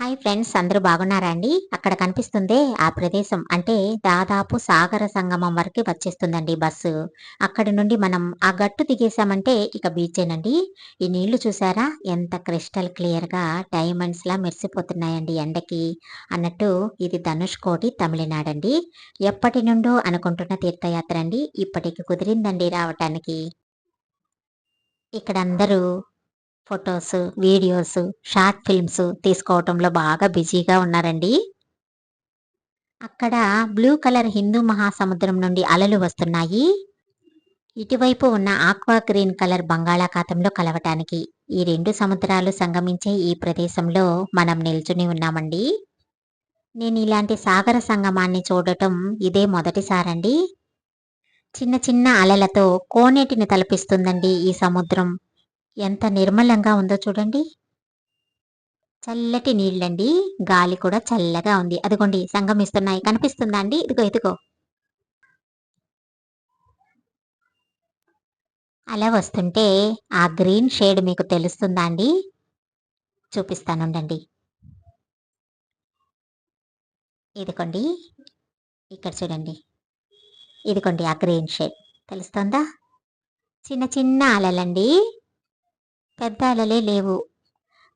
Hi friends అందరూ బాగున్నారా అండి? అక్కడ కనిపిస్తుందే ఆ ప్రదేశం. అంటే దాదాపు సాగర సంగమం వరకు వచ్చేస్తుందండి బస్సు. అక్కడి నుండి మనం ఆ గట్టు దిగేసామంటే ఇక బీచేనండి ఈ నీళ్ళు చూసారా? ఎంత క్రిస్టల్ క్లియర్గా డైమండ్స్లా మెరిసిపోతున్నాయండి ఎండకి. అన్నట్టు ఇది ధనుష్ కోటి తమిళనాడండి. ఎప్పటి నుండో అనుకుంటున్న తీర్థయాత్ర అండి. ఇప్పటికి కుదిరిందండి రావటానికి. ఇక్కడ అందరూ ఫొటోస్ వీడియోస్ షార్ట్ ఫిల్మ్స్ తీసుకోవటంలో బాగా బిజీగా ఉన్నారండి. అక్కడ బ్లూ కలర్ హిందూ మహాసముద్రం నుండి అలలు వస్తున్నాయి. ఇటువైపు ఉన్న ఆక్వా గ్రీన్ కలర్ బంగాళాఖాతంలో కలవటానికి ఈ రెండు సముద్రాలు సంగమించే ఈ ప్రదేశంలో మనం నిల్చుని ఉన్నామండి. నేను ఇలాంటి సాగర సంగమాన్ని చూడటం ఇదే మొదటిసారండి. చిన్న చిన్న అలలతో కోనేటిని తలపిస్తుందండి ఈ సముద్రం. ఎంత నిర్మలంగా ఉందో చూడండి. చల్లటి నీళ్ళండి. గాలి కూడా చల్లగా ఉంది. అదిగోండి సంగమిస్తున్నాయి కనిపిస్తుందా అండి? ఇదిగో ఇదిగో. అలా వస్తుంటే ఆ గ్రీన్ షేడ్ మీకు తెలుస్తుందా అండి? చూపిస్తానుండండి. ఇదిగోండి. ఇక్కడ చూడండి. ఇదిగోండి ఆ గ్రీన్ షేడ్. తెలుస్తుందా? చిన్న చిన్న అలలండి. పెద్ద అలలే లేవు.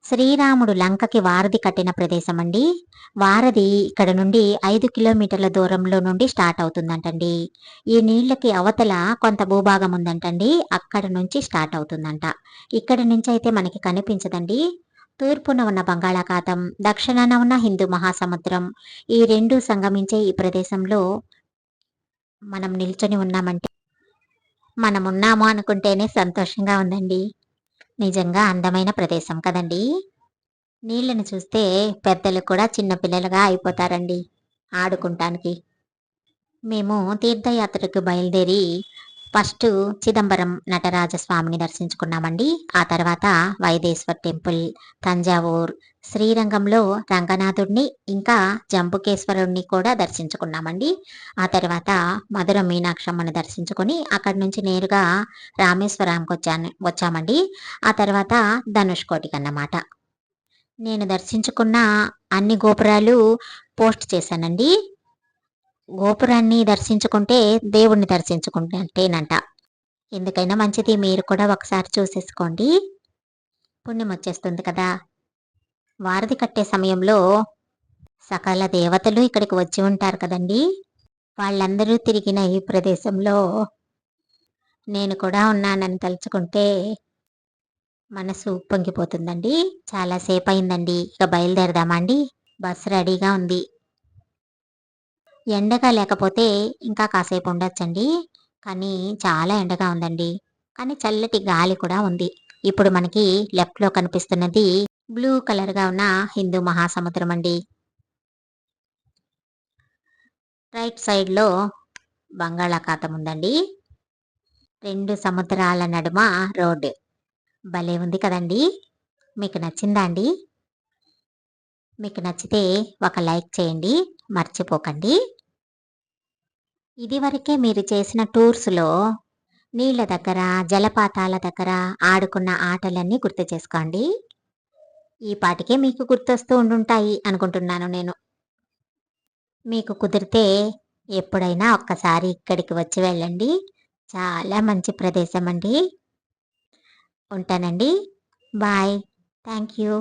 శ్రీరాముడు లంకకి వారధి కట్టిన ప్రదేశం అండి వారధి ఇక్కడ నుండి ఐదు కిలోమీటర్ల దూరంలో నుండి స్టార్ట్ అవుతుందంటండి. ఈ నీళ్ళకి అవతల కొంత భూభాగం ఉందంటండి. అక్కడ నుంచి స్టార్ట్ అవుతుందంట. ఇక్కడ నుంచి అయితే మనకి కనిపించదండి. తూర్పున ఉన్న బంగాళాఖాతం దక్షిణాన ఉన్న హిందూ మహాసముద్రం ఈ రెండు సంగమించే ఈ ప్రదేశంలో మనం నిల్చొని ఉన్నామంటే మనం ఉన్నాము అనుకుంటేనే సంతోషంగా ఉందండి. నిజంగా అందమైన ప్రదేశం కదండి. నీళ్ళని చూస్తే పెద్దలు కూడా చిన్నపిల్లలుగా అయిపోతారండి ఆడుకుంటానికి. మేము తీర్థయాత్రకు బయలుదేరి ఫస్ట్ చిదంబరం నటరాజస్వామిని దర్శించుకున్నామండి. ఆ తర్వాత వైదేశ్వర్ టెంపుల్ తంజావూర్ శ్రీరంగంలో రంగనాథుడిని ఇంకా జంబుకేశ్వరుణ్ణి కూడా దర్శించుకున్నామండి. ఆ తర్వాత మధుర మీనాక్షమ్మని దర్శించుకొని అక్కడి నుంచి నేరుగా రామేశ్వరంకి వచ్చాను వచ్చామండి. ఆ తర్వాత ధనుష్కోటికి అన్నమాట. నేను దర్శించుకున్న అన్ని గోపురాలు పోస్ట్ చేశానండి. గోపురాన్ని దర్శించుకుంటే దేవుణ్ణి దర్శించుకుంటేనంట ఎందుకైనా మంచిది మీరు కూడా ఒకసారి చూసేసుకోండి. పుణ్యం వచ్చేస్తుంది కదా. వారధి కట్టే సమయంలో సకల దేవతలు ఇక్కడికి వచ్చి ఉంటారు కదండి. వాళ్ళందరూ తిరిగిన ఈ ప్రదేశంలో నేను కూడా ఉన్నానని తలుచుకుంటే మనసు పొంగిపోతుందండి. చాలాసేపు అయిందండి. ఇక బయలుదేరదామా అండి? బస్సు రెడీగా ఉంది. ఎండగా లేకపోతే ఇంకా కాసేపు ఉండొచ్చండి. కానీ చాలా ఎండగా ఉందండి. కానీ చల్లటి గాలి కూడా ఉంది. ఇప్పుడు మనకి లెఫ్ట్లో కనిపిస్తున్నది బ్లూ కలర్గా ఉన్న హిందూ మహాసముద్రం అండి. రైట్ సైడ్లో బంగాళాఖాతం ఉందండి. రెండు సముద్రాల నడుమ రోడ్ భలే ఉంది కదండి. మీకు నచ్చిందా అండి? మీకు నచ్చితే ఒక లైక్ చేయండి. మర్చిపోకండి. ఇదివరకే మీరు చేసిన టూర్స్లో నీళ్ళ దగ్గర జలపాతాల దగ్గర ఆడుకున్న ఆటలన్నీ గుర్తు చేసుకోండి. ఈ పాటికే మీకు గుర్తొస్తూ ఉండుంటాయి అనుకుంటున్నాను నేను. మీకు కుదిరితే ఎప్పుడైనా ఒక్కసారి ఇక్కడికి వచ్చి వెళ్ళండి. చాలా మంచి ప్రదేశం అండి ఉంటానండి. బాయ్. Thank you